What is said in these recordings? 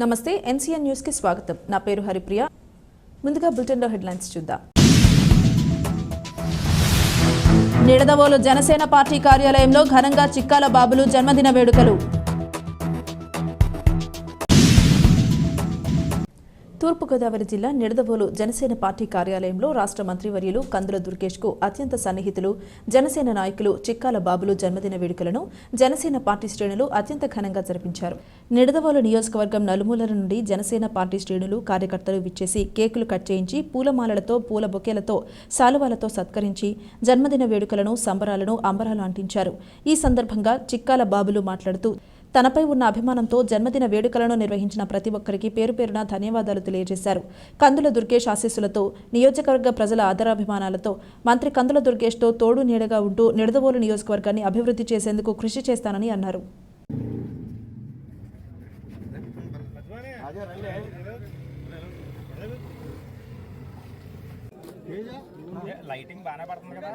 నమస్తే ఎన్సీఎన్ న్యూస్కి స్వాగతం. నా పేరు హరిప్రియ. ముందుగా బులెటిన్లో హెడ్లైన్స్ చూద్దాం. నిడదవోలు జనసేన పార్టీ కార్యాలయంలో ఘనంగా చిక్కాల బాబులు జన్మదిన వేడుకలు. తూర్పుగోదావరి జిల్లా నిడదవోలు జనసేన పార్టీ కార్యాలయంలో రాష్ట్ర మంత్రివర్యులు కందుల దుర్గేష్కు అత్యంత సన్నిహితులు జనసేన నాయకులు చిక్కాల బాబులు జన్మదిన వేడుకలను జనసేన పార్టీ శ్రేణులు అత్యంత ఘనంగా జరిపించారు. నిడదవోలు నియోజకవర్గం నలుమూలల నుండి జనసేన పార్టీ శ్రేణులు కార్యకర్తలు విచ్చేసి కేకులు కట్ చేయించి పూలమాలలతో పూల బొకేలతో శాలువాలతో సత్కరించి జన్మదిన వేడుకలను సంబరాలను అంబరాలు అంటించారు. ఈ సందర్భంగా చిక్కాల బాబులు మాట్లాడుతూ తనపై ఉన్న అభిమానంతో జన్మదిన వేడుకలను నిర్వహించిన ప్రతి ఒక్కరికి పేరు పేరున ధన్యవాదాలు తెలియజేశారు. కందుల దుర్గేష్ ఆశీస్సులతో నియోజకవర్గ ప్రజల ఆదరాభిమానాలతో మంత్రి కందుల దుర్గేష్తో తోడు నీడగా ఉంటూ నిడదవోలు నియోజకవర్గాన్ని అభివృద్ధి చేసేందుకు కృషి చేస్తానని అన్నారు. లైటింగ్ బాగానే పడుతుంది కదా.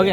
ఓకే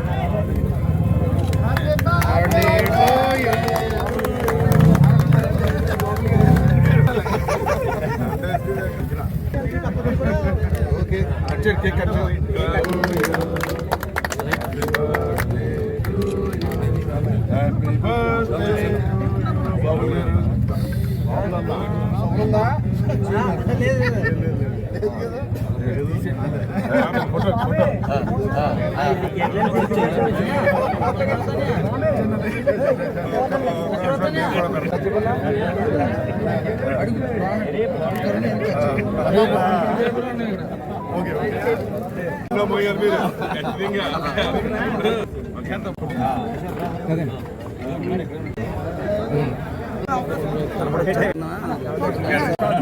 ప్లీజ్ దయించి ప్రోగ్రామ్ అన్ని Happy birthday. Photo photo okay okay పోయారు మీరు ఖచ్చితంగా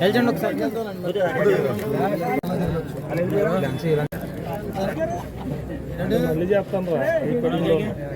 వెళ్ళండి ఒకసారి చెప్తాను రా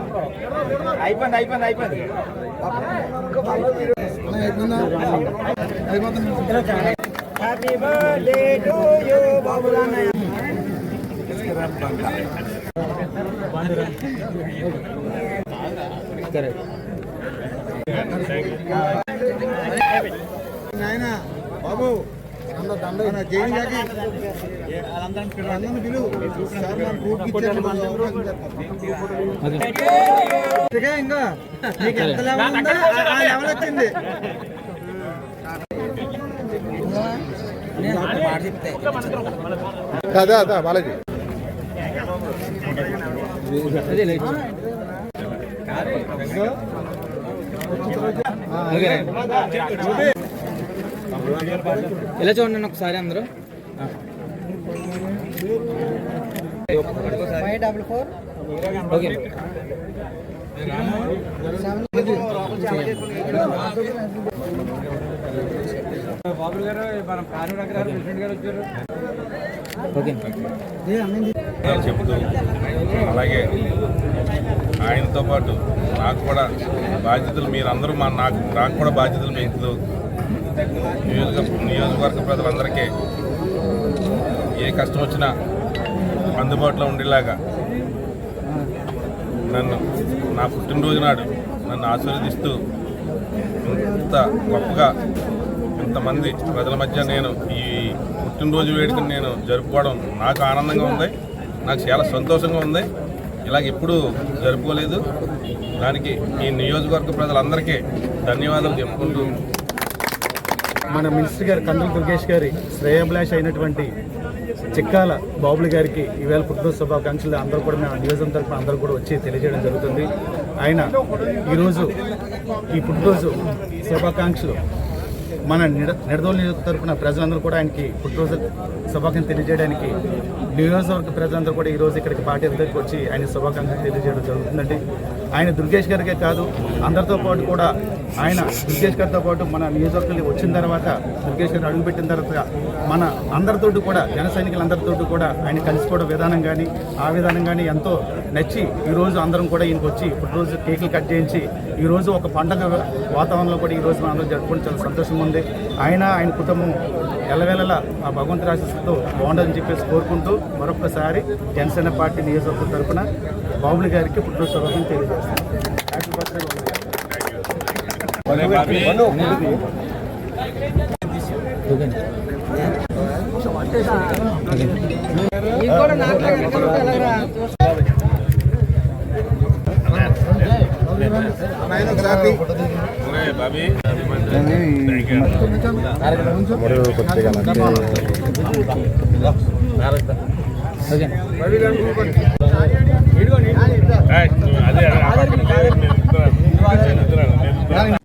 అయిపోయింది అయిపోయింది అయిపోయింది. Happy birthday to you correct నాయన బాబు ఇంకా నీకు ఎంత లెవెల్ ఉందో ఆ లెవెల్ వచ్చింది అదా అదా బాలాజీ ఇలా చూడండి ఒకసారి అందరూ? Five double four okay. బాబులు గారు మన పార్లమెంట్ గారు ప్రెసిడెంట్ గారు వచ్చారు ఓకే. చెబుతూ అలాగే ఆయనతో పాటు నాకు కూడా బాధ్యతలు మీరందరూ మా నాకు నాకు కూడా బాధ్యతలు పెంచుతూ నియోజక నియోజకవర్గ ప్రజలందరికీ ఏ కష్టం వచ్చినా అందుబాటులో ఉండేలాగా నన్ను నా పుట్టినరోజు నాడు నన్ను ఆశీర్వదిస్తూ ఇంత గొప్పగా ఇంతమంది ప్రజల మధ్య నేను ఈ పుట్టినరోజు వేడుకను నేను జరుపుకోవడం నాకు ఆనందంగా ఉంది. నాకు చాలా సంతోషంగా ఉంది. ఇలాగ ఎప్పుడూ జరుపుకోలేదు. దానికి ఈ నియోజకవర్గ ప్రజలందరికీ ధన్యవాదాలు చెప్పుకుంటూ మన మినిస్టర్ గారు కందుల దుర్గేష్ గారి శ్రేయభిలాష్ అయినటువంటి చిక్కాల బాబులు గారికి ఈవేళ పుట్టిన శుభాకాంక్షలు. అందరూ కూడా మేము నియోజకవర్గం తరఫున అందరూ కూడా వచ్చి తెలియజేయడం జరుగుతుంది. ఆయన ఈరోజు ఈ పుట్టినరోజు శుభాకాంక్షలు మన నిడ నిడదోలు నియోజక తరఫున ప్రజలందరూ కూడా ఆయనకి పుట్టినరోజు శుభాకాంక్షలు తెలియజేయడానికి నియోజకవర్గ ప్రజలందరూ కూడా ఈరోజు ఇక్కడికి పార్టీ దగ్గరికి వచ్చి ఆయన శుభాకాంక్షలు తెలియజేయడం జరుగుతుందండి. ఆయన దుర్గేష్ గారికే కాదు అందరితో పాటు కూడా ఆయన దుర్గేష్ గారితో పాటు మన నియోజకవర్గంలో వచ్చిన తర్వాత దుర్గేష్ గారు అడుగుపెట్టిన తర్వాత మన అందరితోటి కూడా జన సైనికులందరితో కూడా ఆయన కలిసిపోవడం విధానం కానీ ఆ విధానం కానీ ఎంతో నచ్చి ఈరోజు అందరం కూడా ఈయనకి వచ్చి పుట్టినరోజు కేకులు కట్ చేయించి ఈరోజు ఒక పండగ వాతావరణంలో కూడా ఈరోజు మనం అందరం జరుపుకోవడం చాలా సంతోషంగా ఉంది ఆయన ఆయన కుటుంబం ఎల్లవేళలా ఆ భగవంతుడి ఆశీస్సులతో బాగుండాలని చెప్పేసి కోరుకుంటూ మరొకసారి జనసేన పార్టీ నియోజకవర్గం తరఫున బాబులు గారికి పుట్టినరోజు శుభాకాంక్షలు తెలియజేస్తాను హ్యాపీ బర్త్డే బాబీ. ఓకే అదే అదే